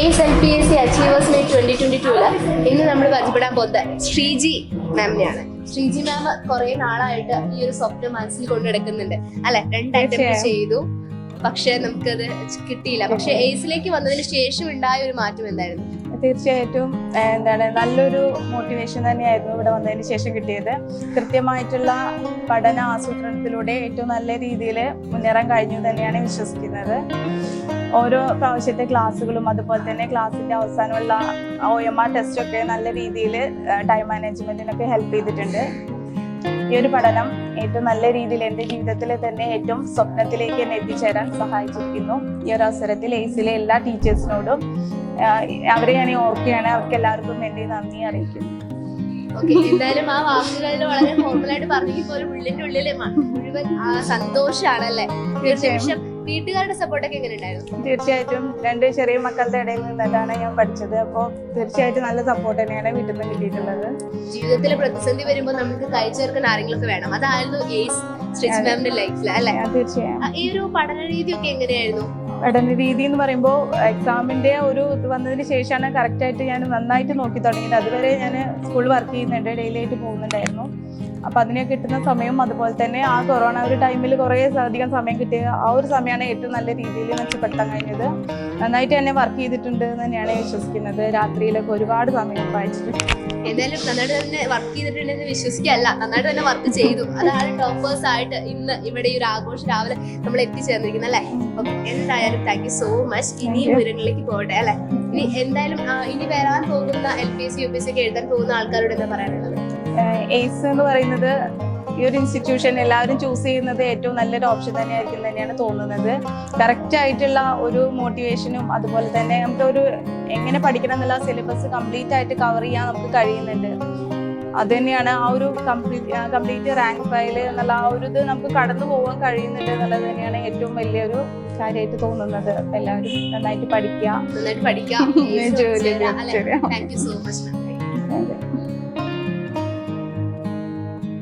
S L P S C achievers meet twenty twenty tool ഇന്ന് നമ്മൾ പരിചയപ്പെടാൻ പോകുന്നത് ശ്രീജി മാമിനെയാണ് ശ്രീജി മാം കുറെ നാളായിട്ട് ഈ ഒരു സ്വപ്നം മനസ്സിൽ കൊണ്ടു നടക്കുന്നുണ്ട്. അല്ലെ? രണ്ട് അറ്റംപ്റ്റ് തീർച്ചയായും. ചെയ്തു. പക്ഷെ നമുക്കത് കിട്ടിയില്ല. പക്ഷെ എയ്സിലേക്ക് വന്നതിന് ശേഷം ഉണ്ടായ ഒരു മാറ്റം എന്തായിരുന്നു? തീർച്ചയായിട്ടും എന്താണ് നല്ലൊരു മോട്ടിവേഷൻ തന്നെയായിരുന്നു ഇവിടെ വന്നതിന് ശേഷം കിട്ടിയത്. കൃത്യമായിട്ടുള്ള പഠന ആസൂത്രണത്തിലൂടെ ഏറ്റവും നല്ല രീതിയിൽ മുന്നേറാൻ കഴിഞ്ഞു തന്നെയാണ് വിശ്വസിക്കുന്നത്. ഓരോ പ്രാവശ്യത്തെ ക്ലാസ്സുകളും അതുപോലെ തന്നെ ക്ലാസ്സിന്റെ അവസാനമുള്ള ഒ എം ആർ ടെസ്റ്റ് ഒക്കെ നല്ല രീതിയിൽ ടൈം മാനേജ്മെന്റിനൊക്കെ ഹെൽപ്പ് ചെയ്തിട്ടുണ്ട്. ഈ ഒരു പഠനം ഏറ്റവും നല്ല രീതിയിൽ എന്റെ ജീവിതത്തിൽ തന്നെ ഏറ്റവും സ്വപ്നത്തിലേക്ക് എന്നെ എത്തിച്ചേരാൻ സഹായിച്ചിരിക്കുന്നു. ഈ ഒരു അവസരത്തിൽ എയ്സിലെ എല്ലാ ടീച്ചേഴ്സിനോടും അവരെ ഞാൻ ഓർക്കുകയാണ് അവർക്ക് എല്ലാവർക്കും എന്റെ നന്ദി അറിയിക്കുന്നു. എന്തായാലും ആ വാക്കുകളിൽ വളരെ ഫോർമലായിട്ട് പറഞ്ഞെങ്കിൽ പോലും ഉള്ളിന്റെ ഉള്ളിൽ മുഴുവൻ ആ സന്തോഷാണല്ലേ? തീർച്ചയായും. വീട്ടുകാരുടെ സപ്പോർട്ടൊക്കെ എങ്ങനെ ഉണ്ടായിരുന്നു തീർച്ചയായിട്ടും രണ്ട് ചെറിയ മക്കളുടെ ഇടയിൽ നിന്നിട്ടാണ് ഞാൻ പഠിച്ചത്. അപ്പോൾ തീർച്ചയായിട്ടും നല്ല സപ്പോർട്ട് തന്നെയാണ് വീട്ടിൽ നിന്ന് കിട്ടിയിട്ടുള്ളത്. ജീവിതത്തിൽ പ്രതിസന്ധി വരുമ്പോൾ നമുക്ക് കൈ ചേർക്കാൻ ആരെങ്കിലും ഒക്കെ വേണം. അതായിരുന്നു ഏസ് സ്റ്റിച്ച് മാമിന്റെ ലൈഫിൽ അല്ലെ? തീർച്ചയായും. ഈ ഒരു പഠന രീതിയൊക്കെ എങ്ങനെയായിരുന്നു? പഠന രീതി എന്ന് പറയുമ്പോൾ എക്സാമിന്റെ ഒരു ഇത് വന്നതിന് ശേഷമാണ് കറക്റ്റായിട്ട് ഞാൻ നന്നായിട്ട് നോക്കി തുടങ്ങിയത്. അതുവരെ ഞാൻ സ്കൂളിൽ വർക്ക് ചെയ്യുന്നുണ്ട് ഡെയിലി ആയിട്ട് പോകുന്നുണ്ടായിരുന്നു. അപ്പോൾ അതിനെ കിട്ടുന്ന സമയം അതുപോലെ തന്നെ ആ കൊറോണ ഒരു ടൈമിൽ കുറേ അധികം സമയം കിട്ടിയ ആ ഒരു സമയമാണ് ഏറ്റവും നല്ല രീതിയിൽ മെച്ചപ്പെടുത്താൻ കഴിഞ്ഞത്. നന്നായിട്ട് തന്നെ വർക്ക് ചെയ്തിട്ടുണ്ട് എന്ന് തന്നെയാണ് വിശ്വസിക്കുന്നത്. രാത്രിയിലൊക്കെ ഒരുപാട് സമയം വായിച്ചിട്ടുണ്ട് എന്തായാലും നന്നായിട്ട് തന്നെ വർക്ക് ചെയ്തിട്ടുണ്ടെന്ന് വിശ്വസിക്കല്ല നന്നായിട്ട് തന്നെ വർക്ക് ചെയ്തു. അതാണ് ടോപ്പേഴ്സ് ആയിട്ട് ഇന്ന് ഇവിടെ ഈ ഒരു ആഘോഷം രാവിലെ നമ്മൾ എത്തിച്ചേർന്നിരിക്കുന്നത് അല്ലേ എന്തായാലും താങ്ക് യു സോ മച്ച് ഇനി വിവരങ്ങളിലേക്ക് പോകട്ടെ അല്ലെ? ഇനി എന്തായാലും ഇനി വരാൻ പോകുന്ന L P S U P S ഒക്കെ എഴുതാൻ പോകുന്ന ആൾക്കാരോട് എന്താ പറയാനുള്ളത്? എയ്സ് എന്ന് പറയുന്നത് ഈ ഒരു ഇൻസ്റ്റിറ്റ്യൂഷൻ എല്ലാവരും ചൂസ് ചെയ്യുന്നത് ഏറ്റവും നല്ലൊരു ഓപ്ഷൻ തന്നെയായിരിക്കും തന്നെയാണ് തോന്നുന്നത്. കറക്റ്റ് ആയിട്ടുള്ള ഒരു മോട്ടിവേഷനും അതുപോലെ തന്നെ നമുക്ക് ഒരു എങ്ങനെ പഠിക്കണം എന്നുള്ള സിലബസ് കംപ്ലീറ്റ് ആയിട്ട് കവർ ചെയ്യാൻ നമുക്ക് കഴിയുന്നുണ്ട്. അത് തന്നെയാണ് ആ ഒരു കംപ്ലീറ്റ് കംപ്ലീറ്റ് റാങ്ക് ഫയൽ എന്നുള്ള ആ ഒരു ഇത് നമുക്ക് കടന്നു പോകാൻ കഴിയുന്നുണ്ട് എന്നുള്ളത് തന്നെയാണ് ഏറ്റവും വലിയൊരു കാര്യമായിട്ട് തോന്നുന്നത്. എല്ലാവരും നന്നായിട്ട് പഠിക്കുക. നന്നായിട്ട് പഠിക്കാം ജോലി സോ മച്ച്.